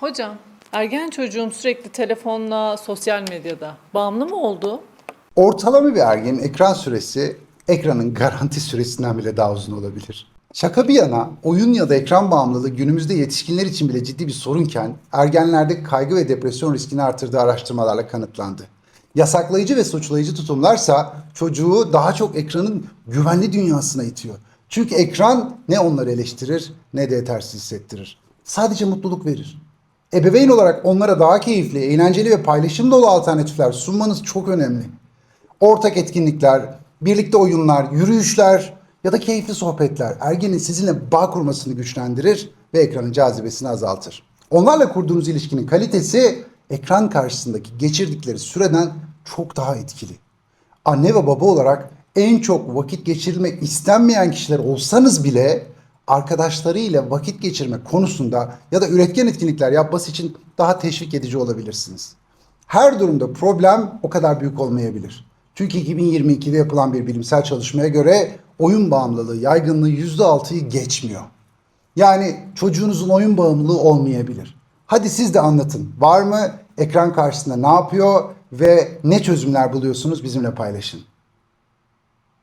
Hocam, ergen çocuğum sürekli telefonla, sosyal medyada bağımlı mı oldu? Ortalama bir ergenin ekran süresi ekranın garanti süresinden bile daha uzun olabilir. Şaka bir yana oyun ya da ekran bağımlılığı günümüzde yetişkinler için bile ciddi bir sorunken ergenlerde kaygı ve depresyon riskini artırdığı araştırmalarla kanıtlandı. Yasaklayıcı ve suçlayıcı tutumlarsa çocuğu daha çok ekranın güvenli dünyasına itiyor. Çünkü ekran ne onları eleştirir ne de yetersiz hissettirir. Sadece mutluluk verir. Ebeveyn olarak onlara daha keyifli, eğlenceli ve paylaşım dolu alternatifler sunmanız çok önemli. Ortak etkinlikler, birlikte oyunlar, yürüyüşler ya da keyifli sohbetler ergenin sizinle bağ kurmasını güçlendirir ve ekranın cazibesini azaltır. Onlarla kurduğunuz ilişkinin kalitesi ekran karşısındaki geçirdikleri süreden çok daha etkili. Anne ve baba olarak en çok vakit geçirilmek istenmeyen kişiler olsanız bile arkadaşlarıyla vakit geçirme konusunda ya da üretken etkinlikler yapması için daha teşvik edici olabilirsiniz. Her durumda problem o kadar büyük olmayabilir. Çünkü 2022'de yapılan bir bilimsel çalışmaya göre oyun bağımlılığı yaygınlığı %6'yı geçmiyor. Yani çocuğunuzun oyun bağımlılığı olmayabilir. Hadi siz de anlatın. Var mı? Ekran karşısında ne yapıyor ve ne çözümler buluyorsunuz bizimle paylaşın.